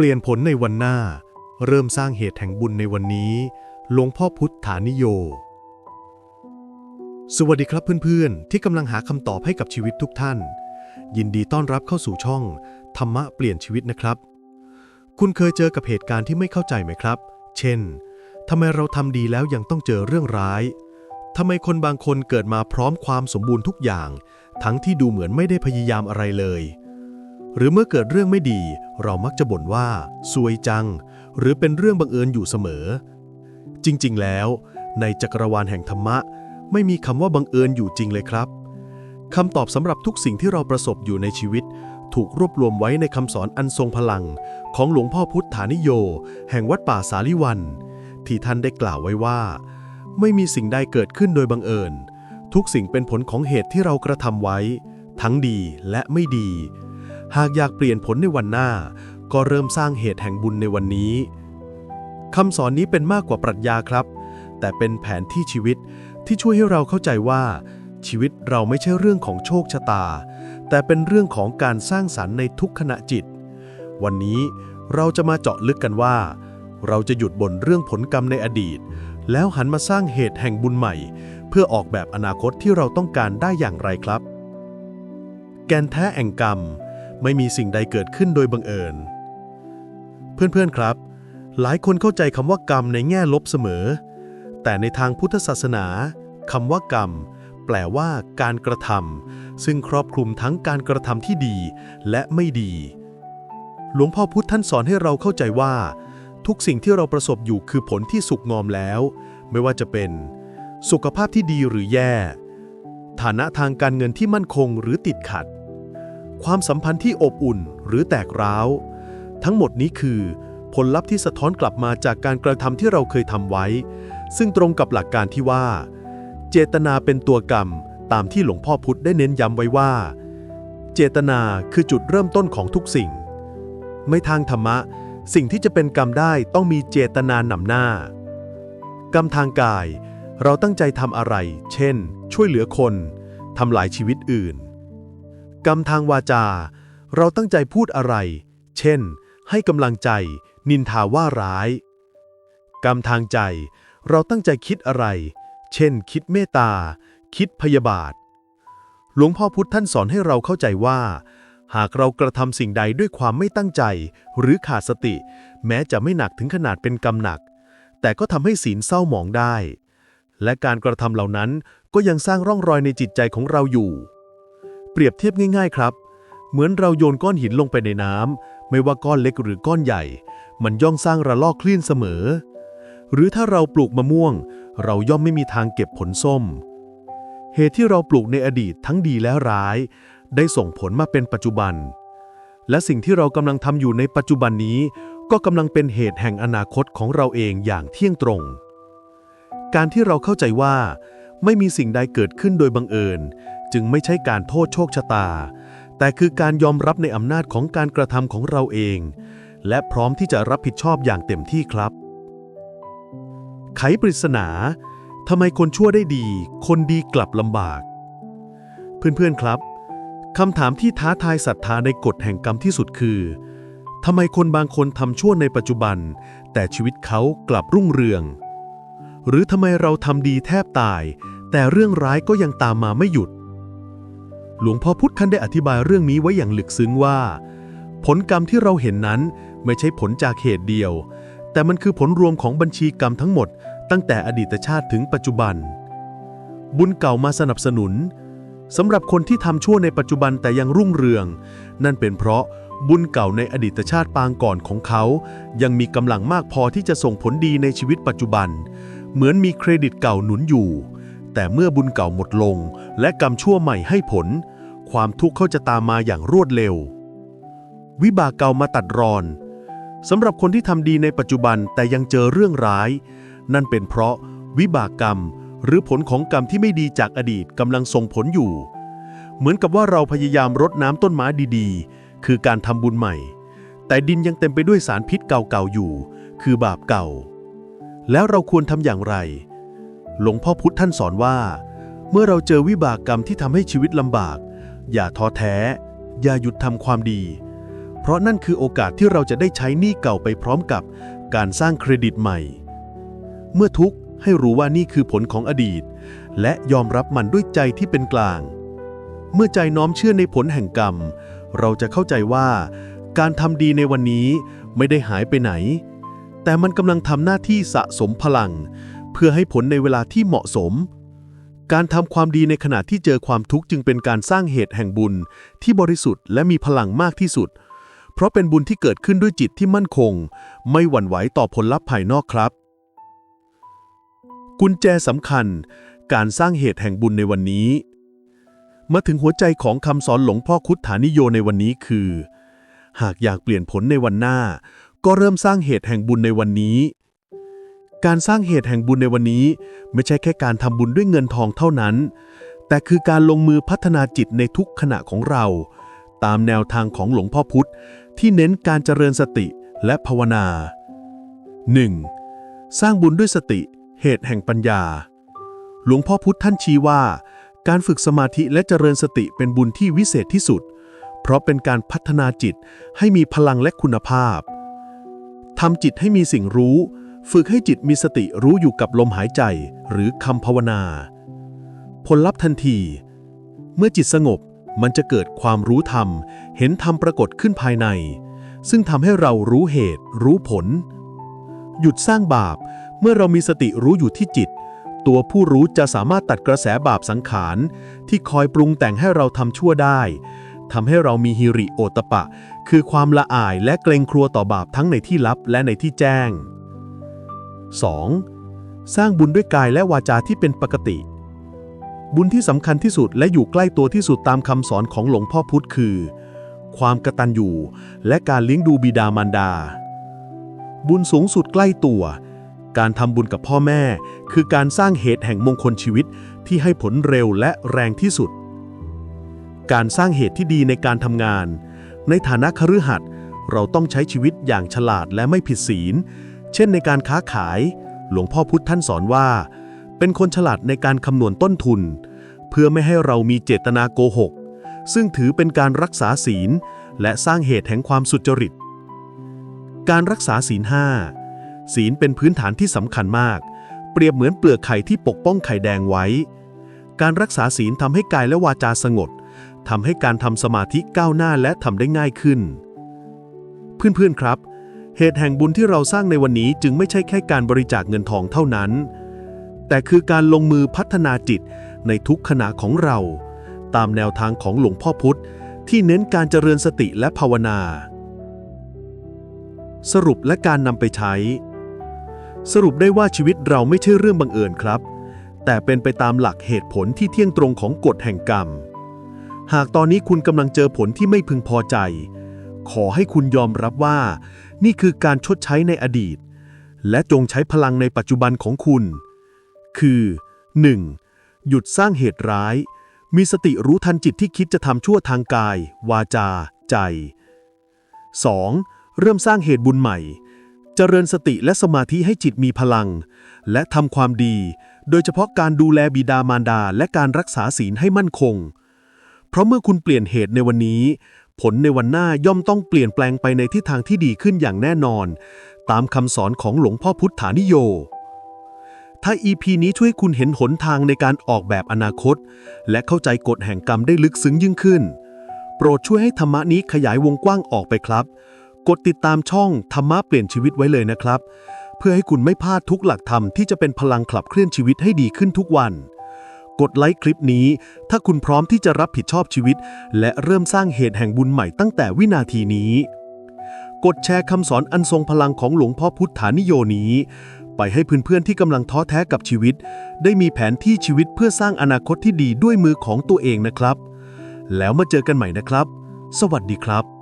เปลี่ยนผลในวันหน้า เริ่มสร้างเหตุแห่งบุญในวันนี้ หลวงพ่อพุทธานิโย สวัสดีครับเพื่อนๆ ที่กำลังหาคำตอบให้กับชีวิตทุกท่าน ยินดีต้อนรับเข้าสู่ช่อง ธรรมะเปลี่ยนชีวิตนะครับ คุณเคยเจอกับเหตุการณ์ที่ไม่เข้าใจไหมครับ เช่นทำไมเราทำดีแล้วยังต้องเจอเรื่องร้ายทำไมคนบางคนเกิดมาพร้อมความสมบูรณ์ทุกอย่าง ทั้งที่ดูเหมือนไม่ได้พยายามอะไรเลย หรือเมื่อเกิดเรื่องไม่ดี เรามักจะบ่นว่าซวยจัง หรือเป็นเรื่องบังเอิญอยู่เสมอ จริงๆ แล้ว ในจักรวาลแห่งธรรมะ ไม่มีคำว่าบังเอิญอยู่จริงเลยครับคำตอบสำหรับทุกสิ่งที่เราประสบอยู่ในชีวิต ถูกรวบรวมไว้ในคำสอนอันทรงพลัง ของหลวงพ่อพุทธานิโย แห่งวัดป่าสาลิวัน ที่ท่านได้กล่าวไว้ว่า ไม่มีสิ่งใดเกิดขึ้นโดยบังเอิญ ทุกสิ่งเป็นผลของเหตุที่เรากระทำไว้ ทั้งดีและไม่ดี หากอยากเปลี่ยนผลในวันหน้า ก็เริ่มสร้างเหตุแห่งบุญในวันนี้คำสอนนี้เป็นมากกว่าปรัชญาครับ แต่เป็นแผนที่ชีวิตที่ช่วยให้เราเข้าใจว่า ชีวิตเราไม่ใช่เรื่องของโชคชะตา แต่เป็นเรื่องของการสร้างสรรค์ในทุกขณะจิต วันนี้เราจะมาเจาะลึกกันว่า เราจะหยุดบ่นเรื่องผลกรรมในอดีต แล้วหันมาสร้างเหตุแห่งบุญใหม่ เพื่อออกแบบอนาคตที่เราต้องการได้อย่างไรครับ แกนแท้แห่งกรรม ไม่มีสิ่งใดเกิดขึ้นโดยบังเอิญ เพื่อนๆครับ หลายคนเข้าใจคำว่ากรรมในแง่ลบเสมอ แต่ในทางพุทธศาสนาคำว่ากรรม แปลว่าการกระทำซึ่งครอบคลุมทั้งการกระทำที่ดีและไม่ดี หลวงพ่อพุธท่านสอนให้เราเข้าใจว่า ทุกสิ่งที่เราประสบอยู่คือผลที่สุกงอมแล้ว ไม่ว่าจะเป็น สุขภาพที่ดีหรือแย่ ฐานะทางการเงินที่มั่นคงหรือติดขัด ความสัมพันธ์ที่อบอุ่นหรือแตกร้าว ทั้งหมดนี้คือ ผลลัพธ์ที่สะท้อนกลับมาจากการกระทำที่เราเคยทำไว้ ซึ่งตรงกับหลักการที่ว่า เจตนาเป็นตัวกรรม ตามที่หลวงพ่อพุธได้เน้นย้ำไว้ว่า เจตนาคือจุดเริ่มต้นของทุกสิ่ง ไม่ทางธรรมะ สิ่งที่จะเป็นกรรมได้ต้องมีเจตนานำหน้า กรรมทางกาย เราตั้งใจทำอะไร เช่น ช่วยเหลือคนทำลายชีวิตอื่น กรรมทางวาจา เราตั้งใจพูดอะไร เช่น ให้กำลังใจ นินทาว่าร้าย กรรมทางใจ เราตั้งใจคิดอะไร เช่น คิดเมตตา คิดพยาบาท หลวงพ่อพุธท่านสอนให้เราเข้าใจว่า หากเรากระทำสิ่งใดด้วยความไม่ตั้งใจ หรือขาดสติ แม้จะไม่หนักถึงขนาดเป็นกรรมหนัก แต่ก็ทำให้ศีลเศร้าหมองได้ และการกระทำเหล่านั้นก็ยังสร้างร่องรอยในจิตใจของเราอยู่ รียบเทียบง่ายๆครับ เหมือนเราโยนก้อนหินลงไปในน้ำไม่ว่าก้อนเล็กหรือก้อนใหญ่ มันย่อมสร้างระลอกคลื่นเสมอ หรือถ้าเราปลูกมะม่วง เราย่อมไม่มีทางเก็บผลส้ม เหตุที่เราปลูกในอดีตทั้งดีและร้าย ได้ส่งผลมาเป็นปัจจุบัน และสิ่งที่เรากำลังทำอยู่ในปัจจุบันนี้ ก็กำลังเป็นเหตุแห่งอนาคตของเราเองอย่างเที่ยงตรง การที่เราเข้าใจว่า ไม่มีสิ่งใดเกิดขึ้นโดยบังเอิญ จึงไม่ใช่การโทษโชคชะตา แต่คือการยอมรับในอำนาจของการกระทำของเราเอง และพร้อมที่จะรับผิดชอบอย่างเต็มที่ครับ ไขปริศนาทำไมคนชั่วได้ดี คนดีกลับลำบาก เพื่อนๆครับคำถามที่ท้าทายศรัทธาในกฎแห่งกรรมที่สุดคือทำไมคนบางคนทำชั่วในปัจจุบัน แต่ชีวิตเขากลับรุ่งเรือง หรือทำไมเราทำดีแทบตาย แต่เรื่องร้ายก็ยังตามมาไม่หยุด หลวงพ่อพุธท่านได้อธิบายเรื่องนี้ไว้อย่างลึกซึ้งว่า ผลกรรมที่เราเห็นนั้นไม่ใช่ผลจากเหตุเดียว แต่มันคือผลรวมของบัญชีกรรมทั้งหมด ตั้งแต่อดีตชาติถึงปัจจุบัน บุญเก่ามาสนับสนุนสำหรับคนที่ทำชั่วในปัจจุบันแต่ยังรุ่งเรือง นั่นเป็นเพราะบุญเก่าในอดีตชาติปางก่อนของเขา ยังมีกำลังมากพอที่จะส่งผลดีในชีวิตปัจจุบัน เหมือนมีเครดิตเก่าหนุนอยู่ แต่เมื่อบุญเก่าหมดลง และกรรมชั่วใหม่ให้ผล ความทุกข์เขาจะตามมาอย่างรวดเร็ว วิบากเก่ามาตัดรอนสำหรับคนที่ทำดีในปัจจุบันแต่ยังเจอเรื่องร้าย นั่นเป็นเพราะวิบากกรรม หรือผลของกรรมที่ไม่ดีจากอดีตกำลังส่งผลอยู่ เหมือนกับว่าเราพยายามรดน้ำต้นไม้ดีๆ คือการทำบุญใหม่ แต่ดินยังเต็มไปด้วยสารพิษเก่าๆอยู่ คือบาปเก่า แล้วเราควรทำอย่างไร หลวงพ่อพุธท่านสอนว่า เมื่อเราเจอวิบากกรรมที่ทำให้ชีวิตลำบาก อย่าท้อแท้ อย่าหยุดทำความดี เพราะนั่นคือโอกาสที่เราจะได้ใช้หนี้เก่าไปพร้อมกับการสร้างเครดิตใหม่ เมื่อทุกข์ให้รู้ว่านี่คือผลของอดีต และยอมรับมันด้วยใจที่เป็นกลาง เมื่อใจน้อมเชื่อในผลแห่งกรรม เราจะเข้าใจว่า การทำดีในวันนี้ไม่ได้หายไปไหน แต่มันกำลังทำหน้าที่สะสมพลัง เพื่อให้ผลในเวลาที่เหมาะสม การทำความดีในขณะที่เจอความทุกข์จึงเป็นการสร้างเหตุแห่งบุญ ที่บริสุทธิ์และมีพลังมากที่สุด เพราะเป็นบุญที่เกิดขึ้นด้วยจิตที่มั่นคง ไม่หวั่นไหวต่อผลลัพธ์ภายนอกครับ กุญแจสำคัญ การสร้างเหตุแห่งบุญในวันนี้ มาถึงหัวใจของคำสอนหลวงพ่อคุดฐานิโยในวันนี้คือ หากอยากเปลี่ยนผลในวันหน้า ก็เริ่มสร้างเหตุแห่งบุญในวันนี้ การสร้างเหตุแห่งบุญในวันนี้ ไม่ใช่แค่การทำบุญด้วยเงินทองเท่านั้น แต่คือการลงมือพัฒนาจิตในทุกขณะของเรา ตามแนวทางของหลวงพ่อพุธที่เน้นการเจริญสติและภาวนา 1. สร้างบุญด้วยสติ เหตุแห่งปัญญา หลวงพ่อพุธท่านชี้ว่า การฝึกสมาธิและเจริญสติเป็นบุญที่วิเศษที่สุด เพราะเป็นการพัฒนาจิตให้มีพลังและคุณภาพทำจิตให้มีสิ่งรู้ ฝึกให้จิตมีสติรู้อยู่กับลมหายใจหรือคำภาวนา ผลลัพธ์ทันที เมื่อจิตสงบมันจะเกิดความรู้ธรรม เห็นธรรมปรากฏขึ้นภายใน ซึ่งทำให้เรารู้เหตุ รู้ผล หยุดสร้างบาป เมื่อเรามีสติรู้อยู่ที่จิต ตัวผู้รู้จะสามารถตัดกระแสบาปสังขาร ที่คอยปรุงแต่งให้เราทำชั่วได้ทำให้เรามีฮิริโอตปะ คือความละอายและเกรงครัวต่อบาปทั้งในที่ลับและในที่แจ้ง 2. สร้างบุญด้วยกายและวาจาที่เป็นปกติ บุญที่สำคัญที่สุดและอยู่ใกล้ตัวที่สุดตามคำสอนของหลวงพ่อพุธคือ ความกตัญญูและการเลี้ยงดูบิดามารดา บุญสูงสุดใกล้ตัว การทำบุญกับพ่อแม่ คือการสร้างเหตุแห่งมงคลชีวิตที่ให้ผลเร็วและแรงที่สุด การสร้างเหตุที่ดีในการทำงาน ในฐานะคฤหัสถ์เราต้องใช้ชีวิตอย่างฉลาดและไม่ผิดศีล เช่นในการค้าขาย หลวงพ่อพุธท่านสอนว่า เป็นคนฉลาดในการคำนวณต้นทุน เพื่อไม่ให้เรามีเจตนาโกหก ซึ่งถือเป็นการรักษาศีล และสร้างเหตุแห่งความสุจริต การรักษาศีลห้าศีลเป็นพื้นฐานที่สำคัญมาก เปรียบเหมือนเปลือกไข่ที่ปกป้องไข่แดงไว้ การรักษาศีลทำให้กายและวาจาสงบทำให้การทำสมาธิก้าวหน้าและทำได้ง่ายขึ้น เพื่อนๆครับ เหตุแห่งบุญที่เราสร้างในวันนี้จึงไม่ใช่แค่การบริจาคเงินทองเท่านั้น แต่คือการลงมือพัฒนาจิตในทุกขณะของเรา ตามแนวทางของหลวงพ่อพุธที่เน้นการเจริญสติและภาวนา สรุปและการนำไปใช้ สรุปได้ว่าชีวิตเราไม่ใช่เรื่องบังเอิญครับ แต่เป็นไปตามหลักเหตุผลที่เที่ยงตรงของกฎแห่งกรรม หากตอนนี้คุณกำลังเจอผลที่ไม่พึงพอใจ ขอให้คุณยอมรับว่า นี่คือการชดใช้ในอดีต และจงใช้พลังในปัจจุบันของคุณ คือ 1. หยุดสร้างเหตุร้าย มีสติรู้ทันจิตที่คิดจะทำชั่วทางกาย วาจา ใจ 2. เริ่มสร้างเหตุบุญใหม่เจริญสติและสมาธิให้จิตมีพลัง และทำความดี โดยเฉพาะการดูแลบิดามารดาและการรักษาศีลให้มั่นคง เพราะเมื่อคุณเปลี่ยนเหตุในวันนี้ ผลในวันหน้าย่อมต้องเปลี่ยนแปลงไปในทิศทางที่ดีขึ้นอย่างแน่นอน ตามคำสอนของหลวงพ่อพุทธานิโย ถ้า EP นี้ช่วยคุณเห็นหนทางในการออกแบบอนาคต และเข้าใจกฎแห่งกรรมได้ลึกซึ้งยิ่งขึ้น โปรดช่วยให้ธรรมะนี้ขยายวงกว้างออกไปครับ กดติดตามช่องธรรมะเปลี่ยนชีวิตไว้เลยนะครับ เพื่อให้คุณไม่พลาดทุกหลักธรรมที่จะเป็นพลังขับเคลื่อนชีวิตให้ดีขึ้นทุกวัน กดไลค์คลิปนี้ ถ้าคุณพร้อมที่จะรับผิดชอบชีวิต และเริ่มสร้างเหตุแห่งบุญใหม่ตั้งแต่วินาทีนี้ กดแชร์คำสอนอันทรงพลังของหลวงพ่อพุทธานิโยนี้ ไปให้เพื่อนๆที่กำลังท้อแท้กับชีวิต ได้มีแผนที่ชีวิตเพื่อสร้างอนาคตที่ดีด้วยมือของตัวเองนะครับ แล้วมาเจอกันใหม่นะครับ สวัสดีครับ